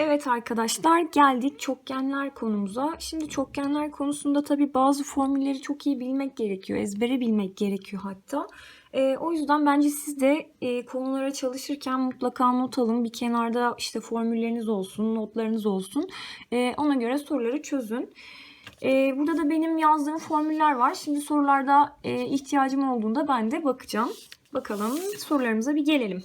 Evet arkadaşlar geldik çokgenler konumuza. Şimdi çokgenler konusunda tabii bazı formülleri çok iyi bilmek gerekiyor. Ezbere bilmek gerekiyor hatta. Ee, o yüzden bence siz de e, konulara çalışırken mutlaka not alın. Bir kenarda işte formülleriniz olsun, notlarınız olsun. Ee, ona göre soruları çözün. Ee, burada da benim yazdığım formüller var. Şimdi sorularda e, ihtiyacım olduğunda ben de bakacağım. Bakalım sorularımıza bir gelelim.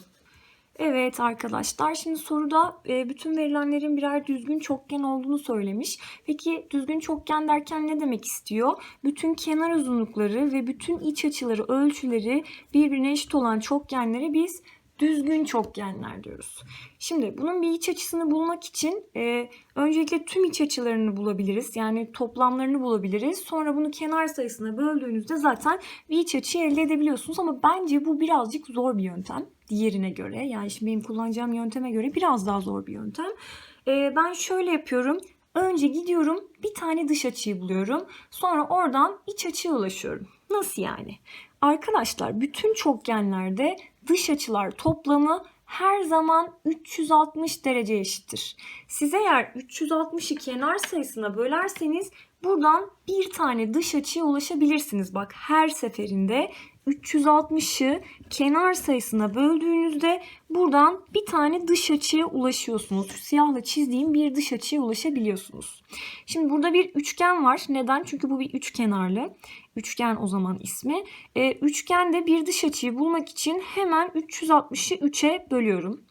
Evet arkadaşlar şimdi soruda e, bütün verilenlerin birer düzgün çokgen olduğunu söylemiş. Peki düzgün çokgen derken ne demek istiyor? Bütün kenar uzunlukları ve bütün iç açıları ölçüleri birbirine eşit olan çokgenlere biz düzgün çokgenler diyoruz. Şimdi bunun bir iç açısını bulmak için e, öncelikle tüm iç açılarını bulabiliriz. Yani toplamlarını bulabiliriz. Sonra bunu kenar sayısına böldüğünüzde zaten bir iç açıyı elde edebiliyorsunuz. Ama bence bu birazcık zor bir yöntem diğerine göre. Yani şimdi benim kullanacağım yönteme göre biraz daha zor bir yöntem. E, ben şöyle yapıyorum. Önce gidiyorum bir tane dış açıyı buluyorum. Sonra oradan iç açıya ulaşıyorum. Nasıl yani? Arkadaşlar bütün çokgenlerde dış açılar toplamı her zaman 360 derece eşittir. Siz eğer 360'ı kenar sayısına bölerseniz buradan bir tane dış açıya ulaşabilirsiniz. Bak her seferinde 360'ı kenar sayısına böldüğünüzde buradan bir tane dış açıya ulaşıyorsunuz. Siyahla çizdiğim bir dış açıya ulaşabiliyorsunuz. Şimdi burada bir üçgen var. Neden? Çünkü bu bir üçkenarlı. Üçgen o zaman ismi. Ee, üçgende bir dış açıyı bulmak için hemen 360'ı 3'e bölüyorum.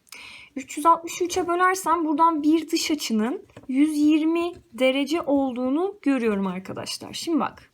360'ı 3'e bölersem buradan bir dış açının 120 derece olduğunu görüyorum arkadaşlar. Şimdi bak.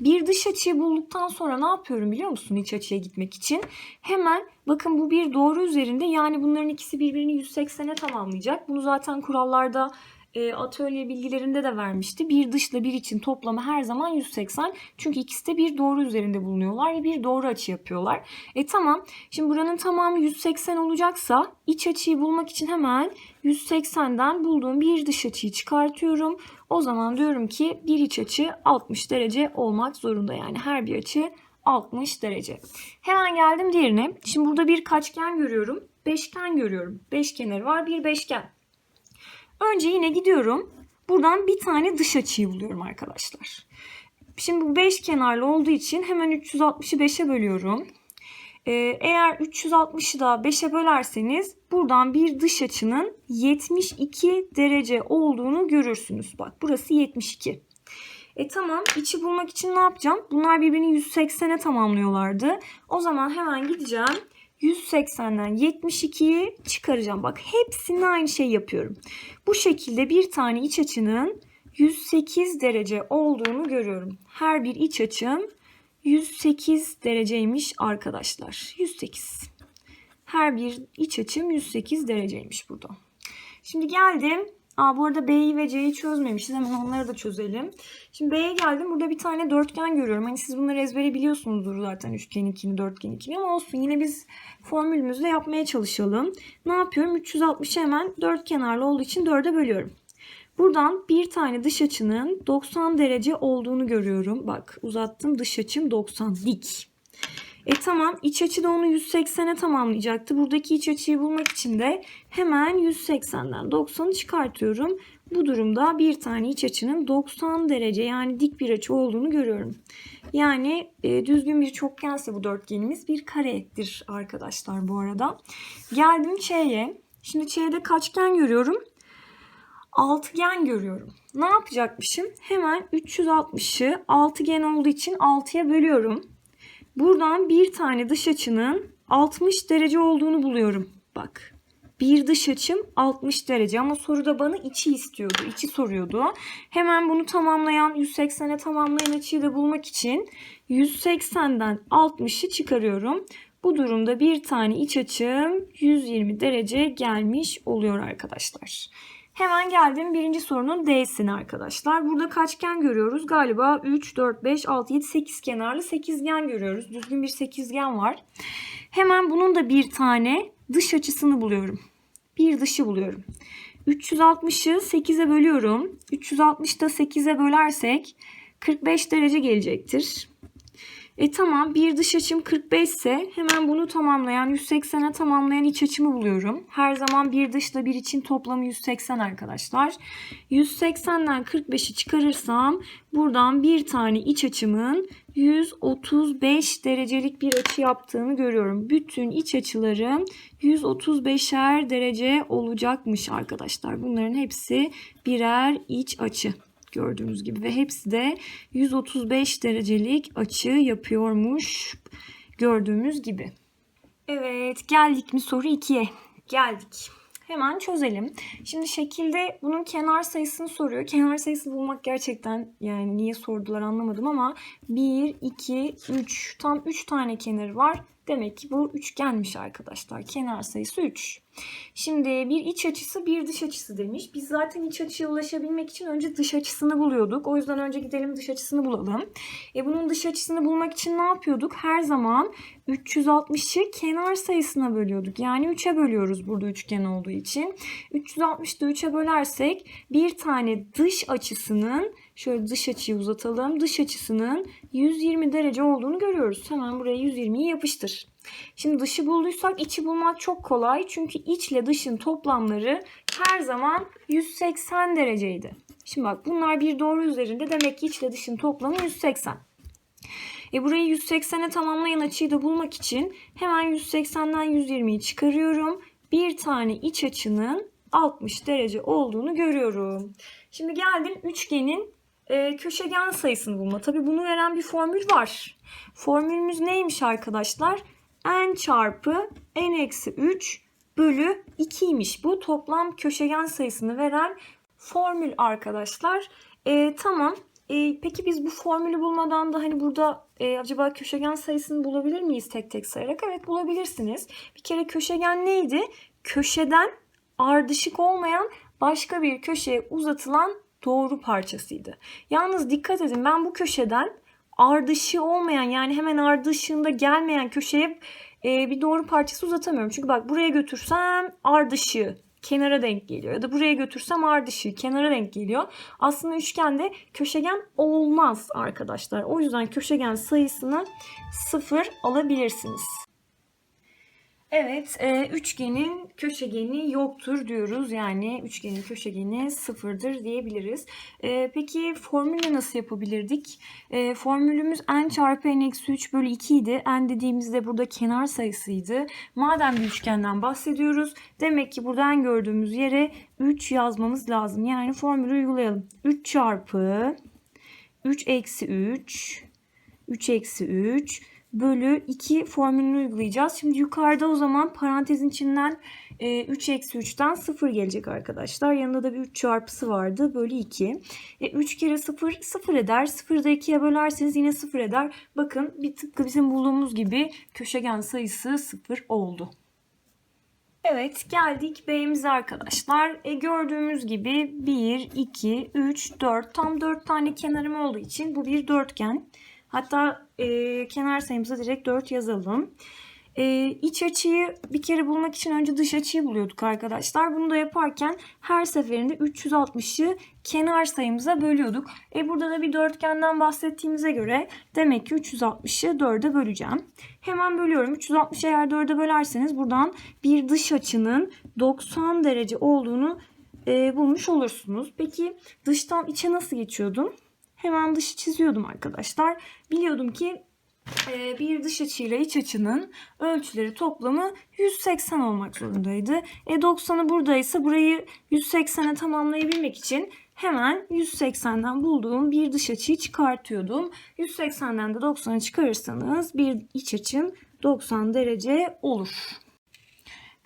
Bir dış açıyı bulduktan sonra ne yapıyorum biliyor musun iç açıya gitmek için? Hemen bakın bu bir doğru üzerinde yani bunların ikisi birbirini 180'e tamamlayacak. Bunu zaten kurallarda e, atölye bilgilerinde de vermişti. Bir dışla bir için toplamı her zaman 180. Çünkü ikisi de bir doğru üzerinde bulunuyorlar ve bir doğru açı yapıyorlar. E tamam. Şimdi buranın tamamı 180 olacaksa iç açıyı bulmak için hemen 180'den bulduğum bir dış açıyı çıkartıyorum. O zaman diyorum ki bir iç açı 60 derece olmak zorunda. Yani her bir açı 60 derece. Hemen geldim diğerine. Şimdi burada bir kaçgen görüyorum. Beşgen görüyorum. Beş kenarı var bir beşgen. Önce yine gidiyorum. Buradan bir tane dış açıyı buluyorum arkadaşlar. Şimdi bu 5 kenarlı olduğu için hemen 360'ı 5'e bölüyorum. Ee, eğer 360'ı da 5'e bölerseniz buradan bir dış açının 72 derece olduğunu görürsünüz. Bak burası 72. E tamam içi bulmak için ne yapacağım? Bunlar birbirini 180'e tamamlıyorlardı. O zaman hemen gideceğim. 180'den 72'yi çıkaracağım. Bak hepsini aynı şey yapıyorum. Bu şekilde bir tane iç açının 108 derece olduğunu görüyorum. Her bir iç açım 108 dereceymiş arkadaşlar. 108. Her bir iç açım 108 dereceymiş burada. Şimdi geldim. Aa, bu arada B'yi ve C'yi çözmemişiz. Hemen onları da çözelim. Şimdi B'ye geldim. Burada bir tane dörtgen görüyorum. Hani siz bunları ezbere biliyorsunuzdur zaten. Üçgen ikini, dörtgen ikini ama olsun. Yine biz formülümüzle yapmaya çalışalım. Ne yapıyorum? 360'ı hemen dört kenarlı olduğu için 4'e bölüyorum. Buradan bir tane dış açının 90 derece olduğunu görüyorum. Bak uzattım dış açım 90 dik. E tamam iç açı da onu 180'e tamamlayacaktı. Buradaki iç açıyı bulmak için de hemen 180'den 90'ı çıkartıyorum. Bu durumda bir tane iç açının 90 derece yani dik bir açı olduğunu görüyorum. Yani e, düzgün bir çokgense bu dörtgenimiz bir karedir arkadaşlar bu arada. Geldim Ç'ye. Şimdi Ç'de kaçgen görüyorum? Altıgen görüyorum. Ne yapacakmışım? Hemen 360'ı altıgen olduğu için 6'ya bölüyorum. Buradan bir tane dış açının 60 derece olduğunu buluyorum. Bak. Bir dış açım 60 derece ama soruda bana içi istiyordu. içi soruyordu. Hemen bunu tamamlayan 180'e tamamlayan açıyı da bulmak için 180'den 60'ı çıkarıyorum. Bu durumda bir tane iç açım 120 derece gelmiş oluyor arkadaşlar. Hemen geldim birinci sorunun D'sine arkadaşlar. Burada kaçgen görüyoruz? Galiba 3, 4, 5, 6, 7, 8 kenarlı sekizgen görüyoruz. Düzgün bir sekizgen var. Hemen bunun da bir tane dış açısını buluyorum. Bir dışı buluyorum. 360'ı 8'e bölüyorum. 360'da 8'e bölersek 45 derece gelecektir. E tamam bir dış açım 45 ise hemen bunu tamamlayan 180'e tamamlayan iç açımı buluyorum. Her zaman bir dışla bir için toplamı 180 arkadaşlar. 180'den 45'i çıkarırsam buradan bir tane iç açımın 135 derecelik bir açı yaptığını görüyorum. Bütün iç açılarım 135'er derece olacakmış arkadaşlar. Bunların hepsi birer iç açı gördüğünüz gibi ve hepsi de 135 derecelik açı yapıyormuş gördüğümüz gibi. Evet geldik mi soru 2'ye? Geldik. Hemen çözelim. Şimdi şekilde bunun kenar sayısını soruyor. Kenar sayısını bulmak gerçekten yani niye sordular anlamadım ama 1, 2, 3 tam 3 tane kenarı var. Demek ki bu üçgenmiş arkadaşlar. Kenar sayısı 3. Şimdi bir iç açısı bir dış açısı demiş. Biz zaten iç açıya ulaşabilmek için önce dış açısını buluyorduk. O yüzden önce gidelim dış açısını bulalım. E bunun dış açısını bulmak için ne yapıyorduk? Her zaman 360'ı kenar sayısına bölüyorduk. Yani 3'e bölüyoruz burada üçgen olduğu için. 360'ı da 3'e bölersek bir tane dış açısının şöyle dış açıyı uzatalım. Dış açısının 120 derece olduğunu görüyoruz. Hemen buraya 120'yi yapıştır. Şimdi dışı bulduysak içi bulmak çok kolay. Çünkü içle dışın toplamları her zaman 180 dereceydi. Şimdi bak bunlar bir doğru üzerinde demek ki içle dışın toplamı 180. E burayı 180'e tamamlayan açıyı da bulmak için hemen 180'den 120'yi çıkarıyorum. Bir tane iç açının 60 derece olduğunu görüyorum. Şimdi geldim üçgenin e, köşegen sayısını bulma. Tabi bunu veren bir formül var. Formülümüz neymiş arkadaşlar? n çarpı n eksi 3 bölü 2'ymiş. Bu toplam köşegen sayısını veren formül arkadaşlar. E, tamam. E, peki biz bu formülü bulmadan da hani burada e, acaba köşegen sayısını bulabilir miyiz tek tek sayarak? Evet bulabilirsiniz. Bir kere köşegen neydi? Köşeden ardışık olmayan başka bir köşeye uzatılan doğru parçasıydı. Yalnız dikkat edin ben bu köşeden ardışı olmayan yani hemen ardışığında gelmeyen köşeye e, bir doğru parçası uzatamıyorum. Çünkü bak buraya götürsem ardışığı kenara denk geliyor. Ya da buraya götürsem ardışığı kenara denk geliyor. Aslında üçgende köşegen olmaz arkadaşlar. O yüzden köşegen sayısını sıfır alabilirsiniz. Evet, e, üçgenin köşegeni yoktur diyoruz. Yani üçgenin köşegeni sıfırdır diyebiliriz. E, peki formülü nasıl yapabilirdik? E, formülümüz n çarpı n eksi 3 bölü 2 idi. n dediğimizde burada kenar sayısıydı. Madem bir üçgenden bahsediyoruz, demek ki buradan gördüğümüz yere 3 yazmamız lazım. Yani formülü uygulayalım. 3 çarpı 3 eksi 3 3 eksi 3 bölü 2 formülünü uygulayacağız. Şimdi yukarıda o zaman parantezin içinden 3 e, eksi 3'ten 0 gelecek arkadaşlar. Yanında da bir 3 çarpısı vardı. Bölü 2. E, 3 kere 0 0 eder. 0'ı da 2'ye bölerseniz yine 0 eder. Bakın bir tıpkı bizim bulduğumuz gibi köşegen sayısı 0 oldu. Evet geldik B'mize arkadaşlar. E, gördüğümüz gibi 1, 2, 3, 4 tam 4 tane kenarım olduğu için bu bir dörtgen. Hatta e, kenar sayımıza direkt 4 yazalım. E, iç açıyı bir kere bulmak için önce dış açıyı buluyorduk arkadaşlar. Bunu da yaparken her seferinde 360'ı kenar sayımıza bölüyorduk. E burada da bir dörtgenden bahsettiğimize göre demek ki 360'ı 4'e böleceğim. Hemen bölüyorum. 360'ı eğer 4'e bölerseniz buradan bir dış açının 90 derece olduğunu e, bulmuş olursunuz. Peki dıştan içe nasıl geçiyordum? Hemen dışı çiziyordum arkadaşlar. Biliyordum ki e, bir dış açıyla iç açının ölçüleri toplamı 180 olmak zorundaydı. E 90'ı buradaysa burayı 180'e tamamlayabilmek için hemen 180'den bulduğum bir dış açıyı çıkartıyordum. 180'den de 90'ı çıkarırsanız bir iç açın 90 derece olur.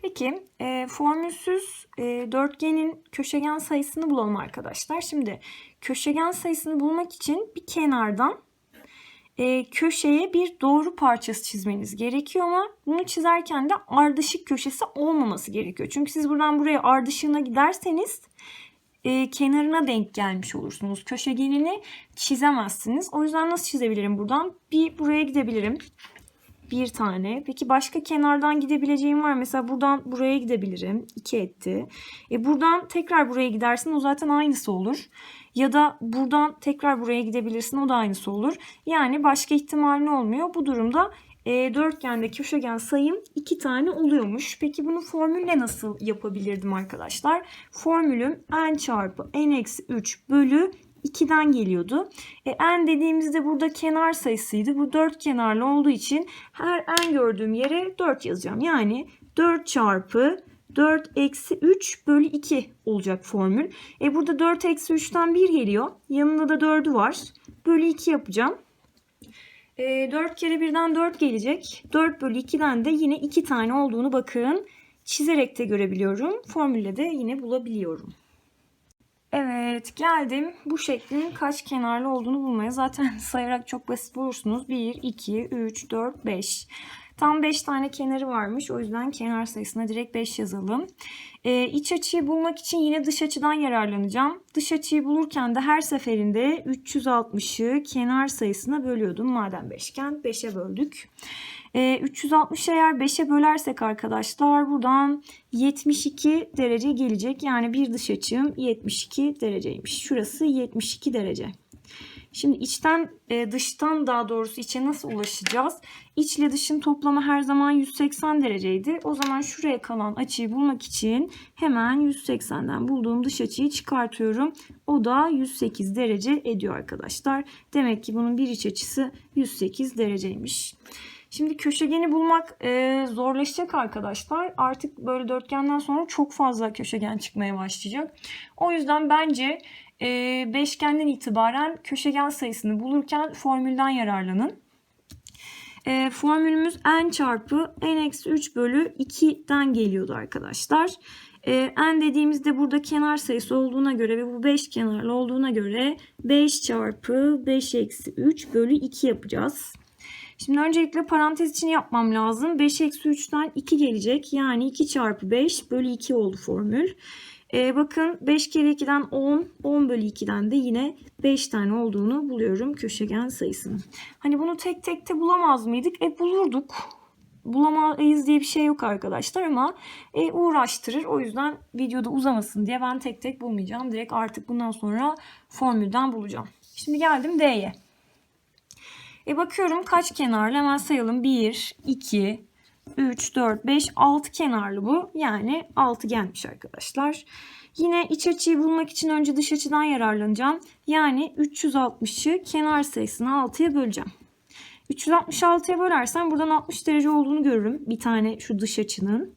Peki e, formülsüz e, dörtgenin köşegen sayısını bulalım arkadaşlar. Şimdi köşegen sayısını bulmak için bir kenardan e, köşeye bir doğru parçası çizmeniz gerekiyor ama bunu çizerken de ardışık köşesi olmaması gerekiyor. Çünkü siz buradan buraya ardışığına giderseniz e, kenarına denk gelmiş olursunuz. Köşegenini çizemezsiniz. O yüzden nasıl çizebilirim buradan? Bir buraya gidebilirim. Bir tane. Peki başka kenardan gidebileceğim var. Mesela buradan buraya gidebilirim. 2 etti. E buradan tekrar buraya gidersin. O zaten aynısı olur. Ya da buradan tekrar buraya gidebilirsin. O da aynısı olur. Yani başka ihtimalin olmuyor. Bu durumda e, dörtgende köşegen sayım iki tane oluyormuş. Peki bunu formülle nasıl yapabilirdim arkadaşlar? Formülüm n çarpı n eksi 3 bölü 2'den geliyordu. E, n dediğimizde burada kenar sayısıydı. Bu dört kenarlı olduğu için her n gördüğüm yere 4 yazacağım. Yani 4 çarpı 4 eksi 3 bölü 2 olacak formül. E burada 4 eksi 3'ten 1 geliyor. Yanında da 4'ü var. Bölü 2 yapacağım. E, 4 kere 1'den 4 gelecek. 4 bölü 2'den de yine 2 tane olduğunu bakın. Çizerek de görebiliyorum. Formülle de yine bulabiliyorum. Evet geldim bu şeklin kaç kenarlı olduğunu bulmaya. Zaten sayarak çok basit bulursunuz. 1, 2, 3, 4, 5. Tam 5 tane kenarı varmış. O yüzden kenar sayısına direkt 5 yazalım. Ee, iç açıyı bulmak için yine dış açıdan yararlanacağım. Dış açıyı bulurken de her seferinde 360'ı kenar sayısına bölüyordum. Madem beşgen 5'e böldük. Ee, 360 eğer 5'e bölersek arkadaşlar buradan 72 derece gelecek. Yani bir dış açım 72 dereceymiş. Şurası 72 derece. Şimdi içten e, dıştan daha doğrusu içe nasıl ulaşacağız? İç ile dışın toplamı her zaman 180 dereceydi. O zaman şuraya kalan açıyı bulmak için hemen 180'den bulduğum dış açıyı çıkartıyorum. O da 108 derece ediyor arkadaşlar. Demek ki bunun bir iç açısı 108 dereceymiş. Şimdi köşegeni bulmak e, zorlaşacak arkadaşlar. Artık böyle dörtgenden sonra çok fazla köşegen çıkmaya başlayacak. O yüzden bence e, beşgenden itibaren köşegen sayısını bulurken formülden yararlanın. E, formülümüz n çarpı n eksi 3 bölü 2'den geliyordu arkadaşlar. E, n dediğimizde burada kenar sayısı olduğuna göre ve bu 5 kenarlı olduğuna göre 5 çarpı 5 eksi 3 bölü 2 yapacağız. Şimdi öncelikle parantez için yapmam lazım. 5 eksi 3'ten 2 gelecek. Yani 2 çarpı 5 bölü 2 oldu formül. Ee, bakın 5 kere 2'den 10, 10 bölü 2'den de yine 5 tane olduğunu buluyorum köşegen sayısının. Hani bunu tek tek de bulamaz mıydık? E bulurduk. Bulamayız diye bir şey yok arkadaşlar ama e, uğraştırır. O yüzden videoda uzamasın diye ben tek tek bulmayacağım. Direkt artık bundan sonra formülden bulacağım. Şimdi geldim D'ye. E bakıyorum kaç kenarlı hemen sayalım. 1, 2, 3, 4, 5, 6 kenarlı bu. Yani 6 gelmiş arkadaşlar. Yine iç açıyı bulmak için önce dış açıdan yararlanacağım. Yani 360'ı kenar sayısını 6'ya böleceğim. 366'ya bölersem buradan 60 derece olduğunu görürüm. Bir tane şu dış açının.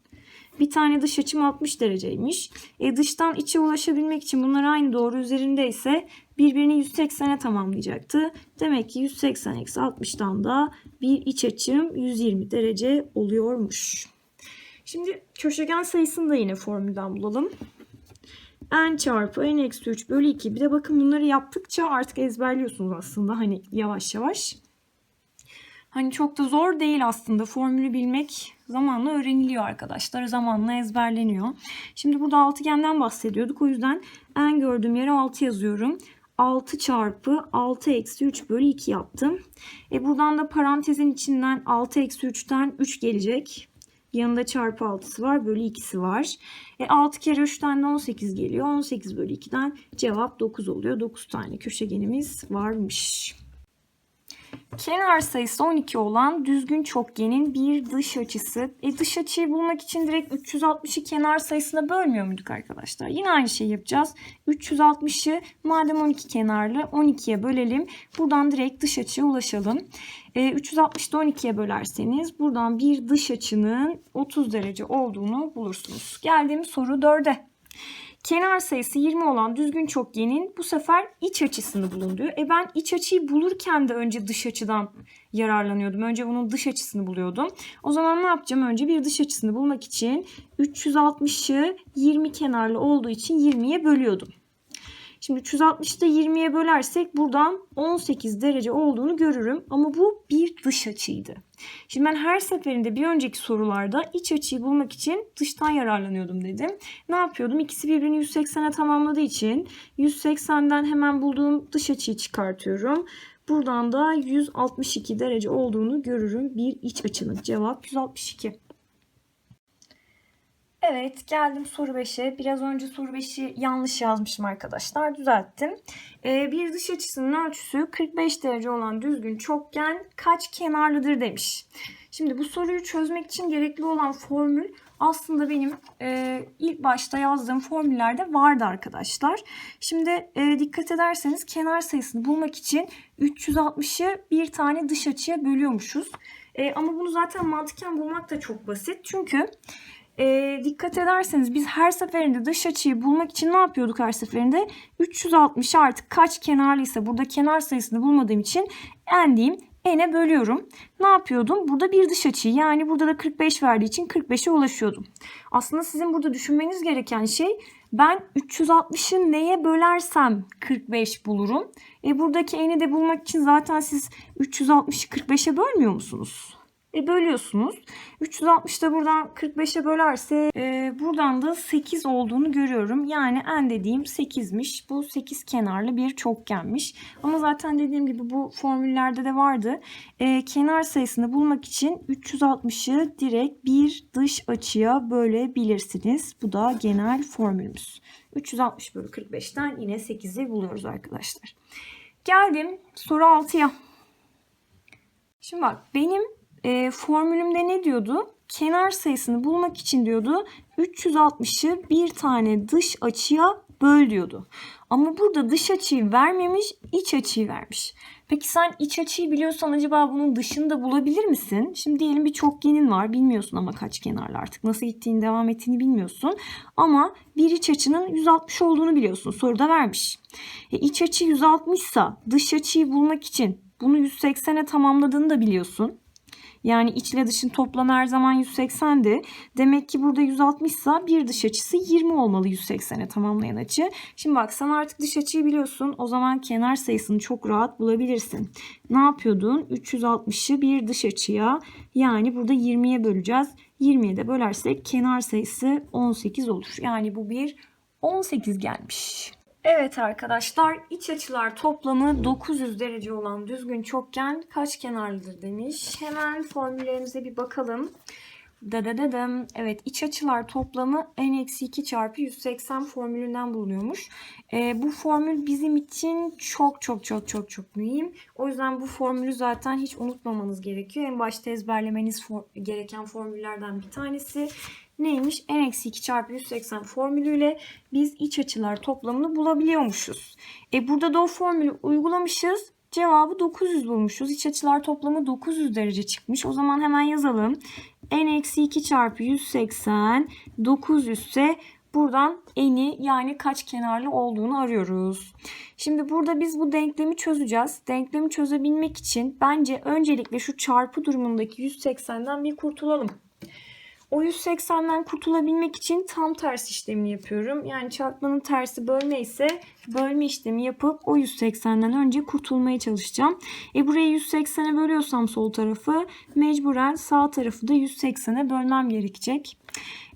Bir tane dış açım 60 dereceymiş. E dıştan içe ulaşabilmek için bunlar aynı doğru üzerindeyse birbirini 180'e tamamlayacaktı. Demek ki 180 eksi 60'tan da bir iç açım 120 derece oluyormuş. Şimdi köşegen sayısını da yine formülden bulalım. n çarpı n eksi 3 bölü 2. Bir de bakın bunları yaptıkça artık ezberliyorsunuz aslında hani yavaş yavaş. Hani çok da zor değil aslında formülü bilmek zamanla öğreniliyor arkadaşlar. Zamanla ezberleniyor. Şimdi burada altıgenden bahsediyorduk. O yüzden en gördüğüm yere 6 yazıyorum. 6 çarpı 6 eksi 3 bölü 2 yaptım. E buradan da parantezin içinden 6 eksi 3'ten 3 gelecek. Yanında çarpı 6'sı var. Bölü 2'si var. E 6 kere 3'ten de 18 geliyor. 18 bölü 2'den cevap 9 oluyor. 9 tane köşegenimiz varmış. Kenar sayısı 12 olan düzgün çokgenin bir dış açısı. E dış açıyı bulmak için direkt 360'ı kenar sayısına bölmüyor muyduk arkadaşlar? Yine aynı şeyi yapacağız. 360'ı madem 12 kenarlı 12'ye bölelim. Buradan direkt dış açıya ulaşalım. E, 360'da 12'ye bölerseniz buradan bir dış açının 30 derece olduğunu bulursunuz. Geldiğim soru 4'e. Kenar sayısı 20 olan düzgün çokgenin bu sefer iç açısını bulun diyor. E ben iç açıyı bulurken de önce dış açıdan yararlanıyordum. Önce bunun dış açısını buluyordum. O zaman ne yapacağım? Önce bir dış açısını bulmak için 360'ı 20 kenarlı olduğu için 20'ye bölüyordum. Şimdi 360'da 20'ye bölersek buradan 18 derece olduğunu görürüm. Ama bu bir dış açıydı. Şimdi ben her seferinde bir önceki sorularda iç açıyı bulmak için dıştan yararlanıyordum dedim. Ne yapıyordum? İkisi birbirini 180'e tamamladığı için 180'den hemen bulduğum dış açıyı çıkartıyorum. Buradan da 162 derece olduğunu görürüm bir iç açının. Cevap 162. Evet geldim soru 5'e. Biraz önce soru 5'i yanlış yazmışım arkadaşlar. Düzelttim. Ee, bir dış açısının ölçüsü 45 derece olan düzgün çokgen kaç kenarlıdır demiş. Şimdi bu soruyu çözmek için gerekli olan formül aslında benim e, ilk başta yazdığım formüllerde vardı arkadaşlar. Şimdi e, dikkat ederseniz kenar sayısını bulmak için 360'ı bir tane dış açıya bölüyormuşuz. E, ama bunu zaten mantıken bulmak da çok basit. Çünkü e, dikkat ederseniz biz her seferinde dış açıyı bulmak için ne yapıyorduk her seferinde? 360 artık kaç kenarlıysa burada kenar sayısını bulmadığım için en diyeyim n'e bölüyorum. Ne yapıyordum? Burada bir dış açı yani burada da 45 verdiği için 45'e ulaşıyordum. Aslında sizin burada düşünmeniz gereken şey ben 360'ı neye bölersem 45 bulurum. E buradaki n'i de bulmak için zaten siz 360'ı 45'e bölmüyor musunuz? E bölüyorsunuz. 360 da buradan 45'e bölerse e, buradan da 8 olduğunu görüyorum. Yani en dediğim 8'miş. Bu 8 kenarlı bir çokgenmiş. Ama zaten dediğim gibi bu formüllerde de vardı. E, kenar sayısını bulmak için 360'ı direkt bir dış açıya bölebilirsiniz. Bu da genel formülümüz. 360 bölü 45'ten yine 8'i buluyoruz arkadaşlar. Geldim soru 6'ya. Şimdi bak benim e, formülümde ne diyordu? Kenar sayısını bulmak için diyordu 360'ı bir tane dış açıya böl diyordu. Ama burada dış açıyı vermemiş, iç açıyı vermiş. Peki sen iç açıyı biliyorsan acaba bunun dışını da bulabilir misin? Şimdi diyelim bir çokgenin var. Bilmiyorsun ama kaç kenarlı artık. Nasıl gittiğini, devam ettiğini bilmiyorsun. Ama bir iç açının 160 olduğunu biliyorsun. Soruda vermiş. E, iç açı 160 ise dış açıyı bulmak için bunu 180'e tamamladığını da biliyorsun. Yani iç ile dışın toplamı her zaman 180'di. Demek ki burada 160 ise bir dış açısı 20 olmalı 180'e tamamlayan açı. Şimdi bak sen artık dış açıyı biliyorsun. O zaman kenar sayısını çok rahat bulabilirsin. Ne yapıyordun? 360'ı bir dış açıya yani burada 20'ye böleceğiz. 20'ye de bölersek kenar sayısı 18 olur. Yani bu bir 18 gelmiş. Evet arkadaşlar iç açılar toplamı 900 derece olan düzgün çokgen kaç kenarlıdır demiş. Hemen formüllerimize bir bakalım. Dadadadım. Evet iç açılar toplamı n-2 çarpı 180 formülünden bulunuyormuş. E, bu formül bizim için çok çok çok çok çok mühim. O yüzden bu formülü zaten hiç unutmamanız gerekiyor. En başta ezberlemeniz for gereken formüllerden bir tanesi neymiş? n-2 çarpı 180 formülüyle biz iç açılar toplamını bulabiliyormuşuz. E burada da o formülü uygulamışız. Cevabı 900 bulmuşuz. İç açılar toplamı 900 derece çıkmış. O zaman hemen yazalım. N-2 çarpı 180 900 ise buradan eni yani kaç kenarlı olduğunu arıyoruz. Şimdi burada biz bu denklemi çözeceğiz. Denklemi çözebilmek için bence öncelikle şu çarpı durumundaki 180'den bir kurtulalım. O 180'den kurtulabilmek için tam ters işlemini yapıyorum. Yani çarpmanın tersi bölme ise bölme işlemi yapıp o 180'den önce kurtulmaya çalışacağım. E burayı 180'e bölüyorsam sol tarafı mecburen sağ tarafı da 180'e bölmem gerekecek.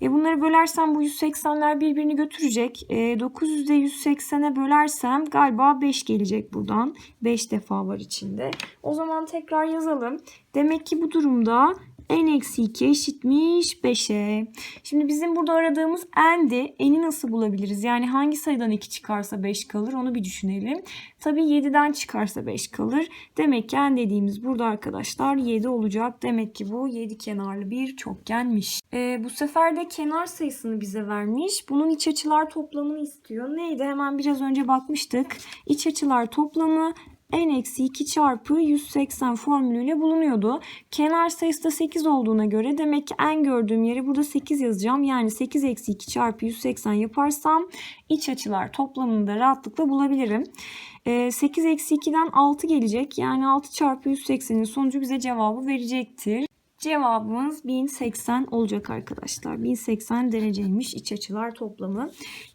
E bunları bölersem bu 180'ler birbirini götürecek. E 900'de 180'e bölersem galiba 5 gelecek buradan. 5 defa var içinde. O zaman tekrar yazalım. Demek ki bu durumda n-2 eşitmiş 5'e. Şimdi bizim burada aradığımız n'di. N'i nasıl bulabiliriz? Yani hangi sayıdan 2 çıkarsa 5 kalır onu bir düşünelim. Tabii 7'den çıkarsa 5 kalır. Demek ki n dediğimiz burada arkadaşlar 7 olacak. Demek ki bu 7 kenarlı bir çokgenmiş. Ee, bu sefer de kenar sayısını bize vermiş. Bunun iç açılar toplamını istiyor. Neydi? Hemen biraz önce bakmıştık. İç açılar toplamı n-2 çarpı 180 formülüyle bulunuyordu. Kenar sayısı da 8 olduğuna göre demek ki en gördüğüm yere burada 8 yazacağım. Yani 8 eksi 2 çarpı 180 yaparsam iç açılar toplamını da rahatlıkla bulabilirim. 8 eksi 2'den 6 gelecek. Yani 6 çarpı 180'in sonucu bize cevabı verecektir. Cevabımız 1080 olacak arkadaşlar. 1080 dereceymiş iç açılar toplamı.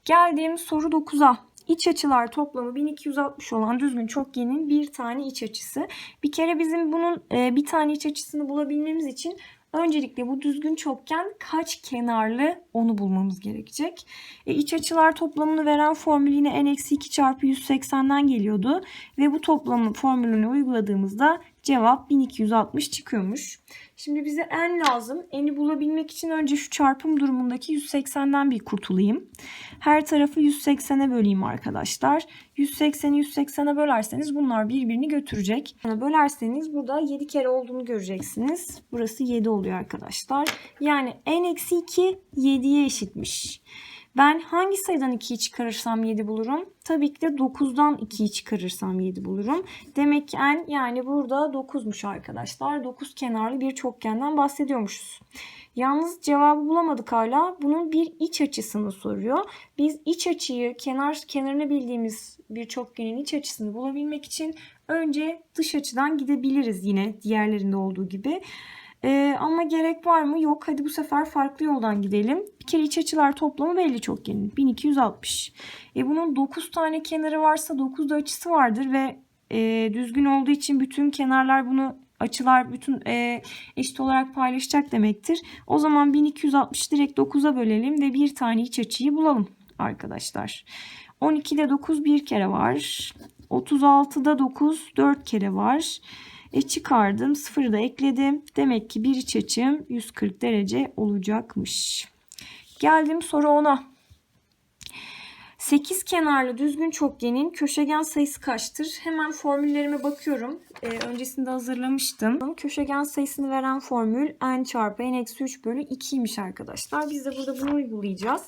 Geldiğim soru 9'a. İç açılar toplamı 1260 olan düzgün çokgenin bir tane iç açısı. Bir kere bizim bunun e, bir tane iç açısını bulabilmemiz için Öncelikle bu düzgün çokgen kaç kenarlı onu bulmamız gerekecek. E, iç açılar toplamını veren formül yine n-2 çarpı 180'den geliyordu. Ve bu toplamı formülünü uyguladığımızda cevap 1260 çıkıyormuş. Şimdi bize n lazım. N'i bulabilmek için önce şu çarpım durumundaki 180'den bir kurtulayım. Her tarafı 180'e böleyim arkadaşlar. 180'i 180'e bölerseniz bunlar birbirini götürecek. Bölerseniz burada 7 kere olduğunu göreceksiniz. Burası 7 oluyor arkadaşlar. Yani n-2 7'ye eşitmiş. Ben hangi sayıdan 2'yi çıkarırsam 7 bulurum? Tabii ki de 9'dan 2'yi çıkarırsam 7 bulurum. Demek ki n yani burada 9'muş arkadaşlar. 9 kenarlı bir çokgenden bahsediyormuşuz. Yalnız cevabı bulamadık hala. Bunun bir iç açısını soruyor. Biz iç açıyı kenar kenarını bildiğimiz bir çokgenin iç açısını bulabilmek için önce dış açıdan gidebiliriz yine diğerlerinde olduğu gibi. Ee, ama gerek var mı? Yok. Hadi bu sefer farklı yoldan gidelim. Bir kere iç açılar toplamı belli çokgenin. 1260. E bunun 9 tane kenarı varsa 9 da açısı vardır ve e, düzgün olduğu için bütün kenarlar bunu açılar bütün e, eşit olarak paylaşacak demektir. O zaman 1260 direkt 9'a bölelim ve bir tane iç açıyı bulalım arkadaşlar. 12'de 9 bir kere var. 36'da 9 4 kere var. E çıkardım. Sıfırı da ekledim. Demek ki bir iç açım 140 derece olacakmış. Geldim soru 10'a. 8 kenarlı düzgün çokgenin köşegen sayısı kaçtır? Hemen formüllerime bakıyorum. Ee, öncesinde hazırlamıştım. Köşegen sayısını veren formül n çarpı n eksi 3 bölü 2'ymiş arkadaşlar. Biz de burada bunu uygulayacağız.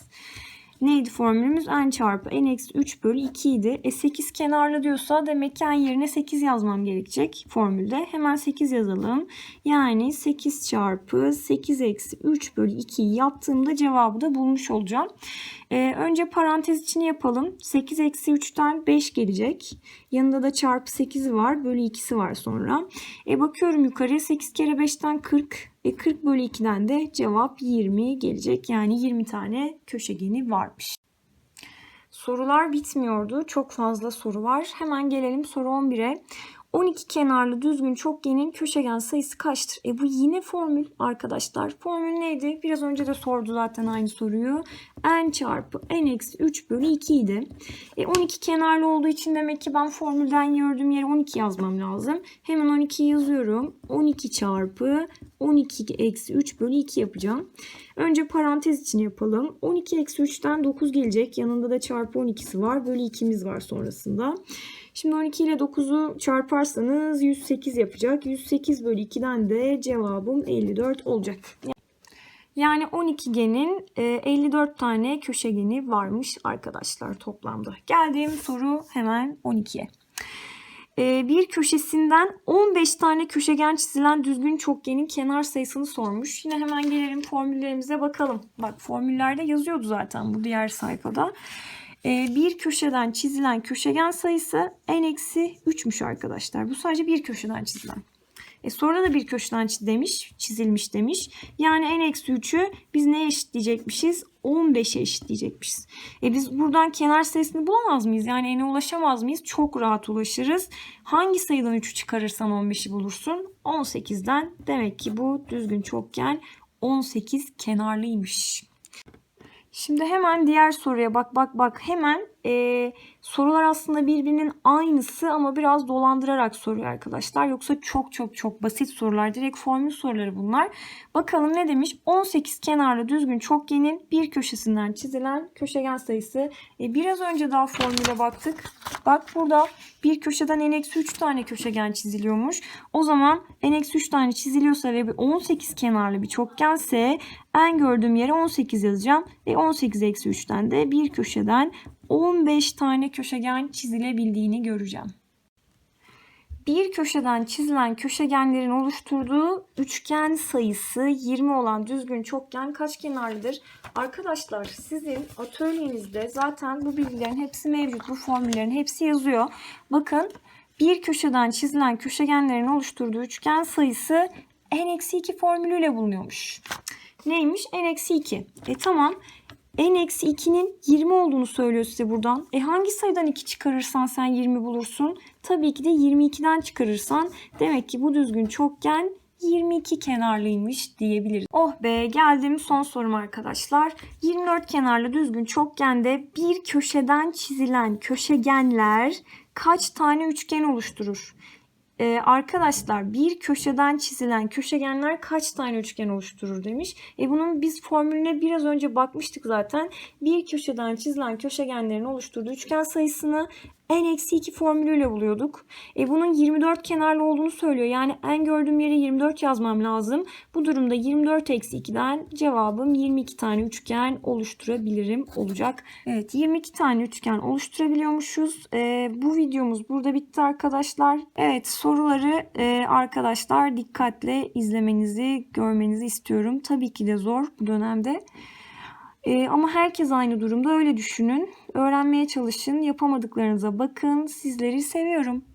Neydi formülümüz? n çarpı n eksi 3 bölü 2 idi. E 8 kenarlı diyorsa demek ki n yerine 8 yazmam gerekecek formülde. Hemen 8 yazalım. Yani 8 çarpı 8 eksi 3 bölü 2'yi yaptığımda cevabı da bulmuş olacağım. Ee, önce parantez içini yapalım. 8 eksi 3'ten 5 gelecek. Yanında da çarpı 8'i var. Bölü 2'si var sonra. E bakıyorum yukarıya 8 kere 5'ten 40. E 40 bölü 2'den de cevap 20 gelecek. Yani 20 tane köşegeni varmış. Sorular bitmiyordu. Çok fazla soru var. Hemen gelelim soru 11'e. 12 kenarlı düzgün çokgenin köşegen sayısı kaçtır? E bu yine formül arkadaşlar. Formül neydi? Biraz önce de sordu zaten aynı soruyu. n çarpı n eksi 3 bölü 2 idi. E 12 kenarlı olduğu için demek ki ben formülden gördüğüm yere 12 yazmam lazım. Hemen 12 yazıyorum. 12 çarpı 12 eksi 3 bölü 2 yapacağım. Önce parantez için yapalım. 12 eksi 3'ten 9 gelecek. Yanında da çarpı 12'si var. Bölü 2'miz var sonrasında. Şimdi 12 ile 9'u çarparsanız 108 yapacak. 108 bölü 2'den de cevabım 54 olacak. Yani 12 genin 54 tane köşegeni varmış arkadaşlar toplamda. Geldiğim soru hemen 12'ye. Bir köşesinden 15 tane köşegen çizilen düzgün çokgenin kenar sayısını sormuş. Yine hemen gelelim formüllerimize bakalım. Bak formüllerde yazıyordu zaten bu diğer sayfada. Bir köşeden çizilen köşegen sayısı n-3'müş arkadaşlar. Bu sadece bir köşeden çizilen. E sonra da bir köşeden demiş, çizilmiş demiş. Yani n-3'ü biz neye eşitleyecekmişiz? 15'e eşitleyecekmişiz. E biz buradan kenar sayısını bulamaz mıyız? Yani n'e ulaşamaz mıyız? Çok rahat ulaşırız. Hangi sayıdan 3'ü çıkarırsan 15'i bulursun? 18'den. Demek ki bu düzgün çokgen 18 kenarlıymış. Şimdi hemen diğer soruya bak bak bak. Hemen e, sorular aslında birbirinin aynısı ama biraz dolandırarak soruyor arkadaşlar. Yoksa çok çok çok basit sorular. Direkt formül soruları bunlar. Bakalım ne demiş? 18 kenarlı düzgün çokgenin bir köşesinden çizilen köşegen sayısı. E, biraz önce daha formüle baktık. Bak burada bir köşeden n-3 tane köşegen çiziliyormuş. O zaman n-3 tane çiziliyorsa ve bir 18 kenarlı bir çokgense en gördüğüm yere 18 yazacağım. Ve 18 eksi 3'ten de bir köşeden 15 tane köşegen çizilebildiğini göreceğim. Bir köşeden çizilen köşegenlerin oluşturduğu üçgen sayısı 20 olan düzgün çokgen kaç kenarlıdır? Arkadaşlar sizin atölyenizde zaten bu bilgilerin hepsi mevcut. Bu formüllerin hepsi yazıyor. Bakın bir köşeden çizilen köşegenlerin oluşturduğu üçgen sayısı n-2 formülüyle bulunuyormuş. Neymiş? n-2. E tamam n-2'nin 20 olduğunu söylüyor size buradan. E hangi sayıdan 2 çıkarırsan sen 20 bulursun? Tabii ki de 22'den çıkarırsan demek ki bu düzgün çokgen 22 kenarlıymış diyebiliriz. Oh be geldim son sorum arkadaşlar. 24 kenarlı düzgün çokgende bir köşeden çizilen köşegenler kaç tane üçgen oluşturur? Ee, arkadaşlar bir köşeden çizilen köşegenler kaç tane üçgen oluşturur demiş. E bunun biz formülüne biraz önce bakmıştık zaten. Bir köşeden çizilen köşegenlerin oluşturduğu üçgen sayısını n-2 formülüyle buluyorduk. E bunun 24 kenarlı olduğunu söylüyor. Yani en gördüğüm yere 24 yazmam lazım. Bu durumda 24 eksi 2'den cevabım 22 tane üçgen oluşturabilirim olacak. Evet 22 tane üçgen oluşturabiliyormuşuz. E, bu videomuz burada bitti arkadaşlar. Evet soruları e, arkadaşlar dikkatle izlemenizi, görmenizi istiyorum. Tabii ki de zor bu dönemde. Ee, ama herkes aynı durumda öyle düşünün. Öğrenmeye çalışın. Yapamadıklarınıza bakın. Sizleri seviyorum.